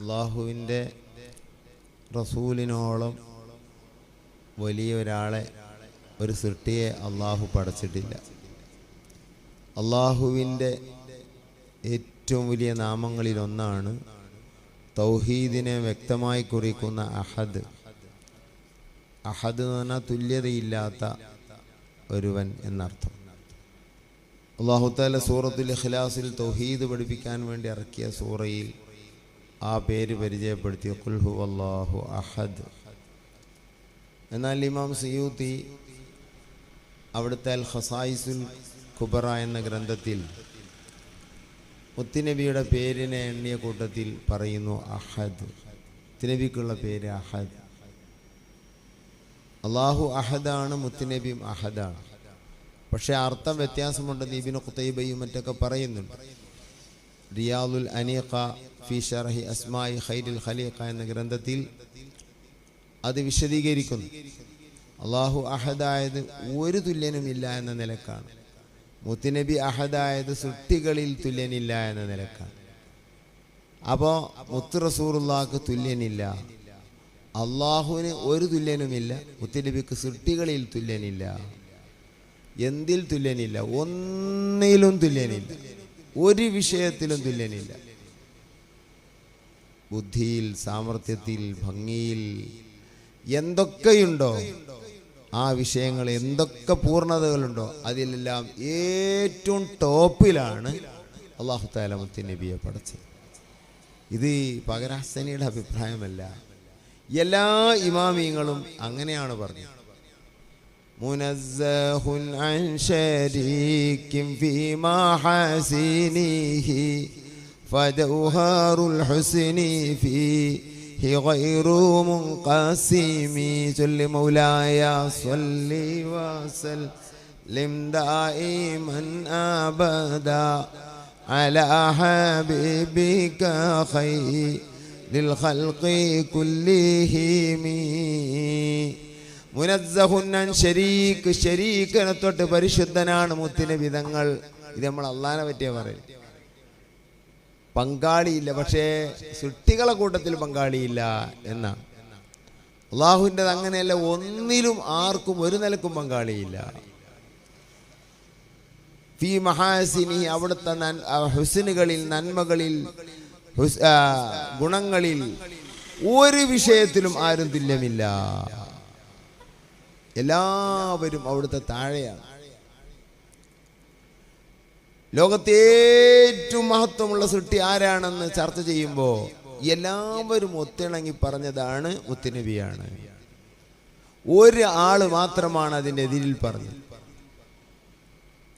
അള്ളാഹുവിന്റെ റസൂലിനോളം വലിയ ഒരാളെ ഒരു സൃഷ്ടിയെ അള്ളാഹു പടച്ചിട്ടില്ല. അള്ളാഹുവിന്റെ ഏറ്റവും വലിയ നാമങ്ങളിലൊന്നാണ് തൗഹീദിനെ വ്യക്തമായി കുറിക്കുന്ന അഹദ്. അഹദ് എന്ന് പറഞ്ഞാൽ തുല്യതയില്ലാത്ത ഒരുവൻ എന്നർത്ഥം. അള്ളാഹുത്താല സൂറത്തുൽ ഇഖ്ലാസിൽ തൗഹീദ് പഠിപ്പിക്കാൻ വേണ്ടി ഇറക്കിയ സൂറയിൽ ആ പേര് പരിചയപ്പെടുത്തിയ കുൽഹു അള്ളാഹു അഹദ്. എന്നാൽ ഇമാം സിയൂത്തി അവിടുത്തെ അൽ ഹസായിസുൽ കുബറ എന്ന ഗ്രന്ഥത്തിൽ മുത്തിനബിയുടെ പേരിനെ എണ്ണിയ കൂട്ടത്തിൽ പറയുന്നു അഹദ്. മുത്തുനബിക്കുള്ള പേര് അഹദ്. അള്ളാഹു അഹദാണ് മുത്തിനബിയും അഹദാണ്. പക്ഷേ അർത്ഥം വ്യത്യാസമുണ്ടെന്ന് ഇബിന് കുത്തൈബയും മറ്റൊക്കെ പറയുന്നുണ്ട്. റിയാദുൽ അനീഖ ഫി ഷർഹി അസ്മായി ഖൈരുൽ ഖലീഖ എന്ന ഗ്രന്ഥത്തിൽ അത് വിശദീകരിക്കുന്നു. അള്ളാഹു അഹദായത് ഒരു തുല്യനുമില്ല എന്ന നിലക്കാണ്. മുത്തുനബി അഹദായത് സൃഷ്ടികളിൽ തുല്യനില്ല എന്ന നിലക്കാണ്. അപ്പോൾ മുത്ത് റസൂറുള്ളാക്ക് തുല്യനില്ല. അള്ളാഹുവിന് ഒരു തുല്യനുമില്ല. മുത്തുനബിക്ക് സൃഷ്ടികളിൽ തുല്യനില്ല. എന്തിൽ തുല്യനില്ല? ഒന്നിലും തുല്യനില്ല. ഒരു വിഷയത്തിലും തുല്യനില്ല. ബുദ്ധിയിൽ സാമർഥ്യത്തിൽ ഭംഗിയിൽ എന്തൊക്കെയുണ്ടോ ആ വിഷയങ്ങൾ എന്തൊക്കെ പൂർണതകളുണ്ടോ അതിലെല്ലാം ഏറ്റവും ടോപ്പിലാണ് അള്ളാഹു താലമത്തിൻ നബിയെ പഠിച്ചത്. ഇത് പകരാസനിയുടെ അഭിപ്രായമല്ല. എല്ലാ ഇമാമിയങ്ങളും അങ്ങനെയാണ് പറഞ്ഞത്. منزه عن شريك في محاسنه فجوهر الحسن فيه غير منقسم. جل مولاي صل وسلم دائما أبدا على حبيبك خير للخلق كلهم. മുനസ്സഹുന്നൻ ഷരീക്ക് ഷരീക്കിനെ തൊട്ട് പരിശുദ്ധനാണ് മുത്തിന് വിധങ്ങൾ. ഇത് നമ്മൾ അള്ളാനെ പറ്റിയ പറയും പങ്കാളിയില്ല പക്ഷേ സൃഷ്ടികളെ കൂട്ടത്തിൽ പങ്കാളിയില്ല എന്നാണ് അള്ളാഹുവിന്റെ അങ്ങനെയല്ല ഒന്നിലും ആർക്കും ഒരു നിലക്കും പങ്കാളിയില്ല. ഫി മഹാസിനി അവിടുത്തെ ഹുസിനുകളിൽ നന്മകളിൽ ഗുണങ്ങളിൽ ഒരു വിഷയത്തിലും ആരും തുല്യമില്ല. എല്ലാവരും അവിടുത്തെ താഴെയാണ്. ലോകത്തെ ഏറ്റവും മഹത്വമുള്ള സൃഷ്ടി ആരാണെന്ന് ചർച്ച ചെയ്യുമ്പോൾ എല്ലാവരും ഒത്തിണങ്ങി പറഞ്ഞതാണ് മുത്തുനബിയാണ്. ഒരു ആൾ മാത്രമാണ് അതിന്റെ എതിരിൽ പറഞ്ഞത്.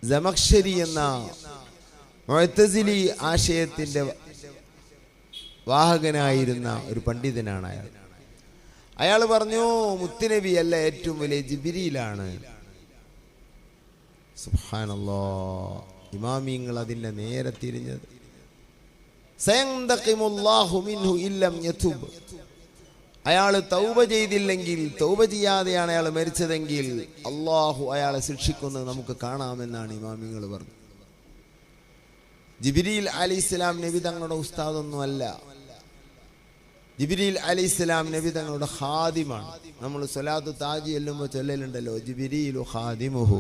ജമക്ഷരി എന്ന മൊഴത്തസിലി ആശയത്തിന്റെ വാഹകനായിരുന്ന ഒരു പണ്ഡിതനാണ് അയാൾ. അയാൾ പറഞ്ഞു മുത്തുനബി അല്ല ഏറ്റവും വലിയ ജിബിരിയിലാണ്. സുഹാനല്ലോ ഇമാമിങ്ങൾ അതിന്റെ നേരെ തിരിഞ്ഞത്. അയാൾ തൗബ ചെയ്തില്ലെങ്കിൽ തൗബ ചെയ്യാതെയാണ് അയാൾ മരിച്ചതെങ്കിൽ അള്ളാഹു അയാളെ ശിക്ഷിക്കുന്നത് നമുക്ക് കാണാമെന്നാണ് ഇമാമിങ്ങൾ പറഞ്ഞത്. ജിബിരിയിൽ അലി ഇസ്ലാം നബി തങ്ങളുടെ ഉസ്താദൊന്നും അല്ല. ജിബിരിൽ അലി ഇസ്ലാം നബി തങ്ങളുടെ ഹാദിമാണ് നമ്മൾ സ്വലാത്തു താജി ചെല്ലുമ്പോൾ ചൊല്ലലുണ്ടല്ലോ ജിബിരിയിലു ഹാദിമുഹു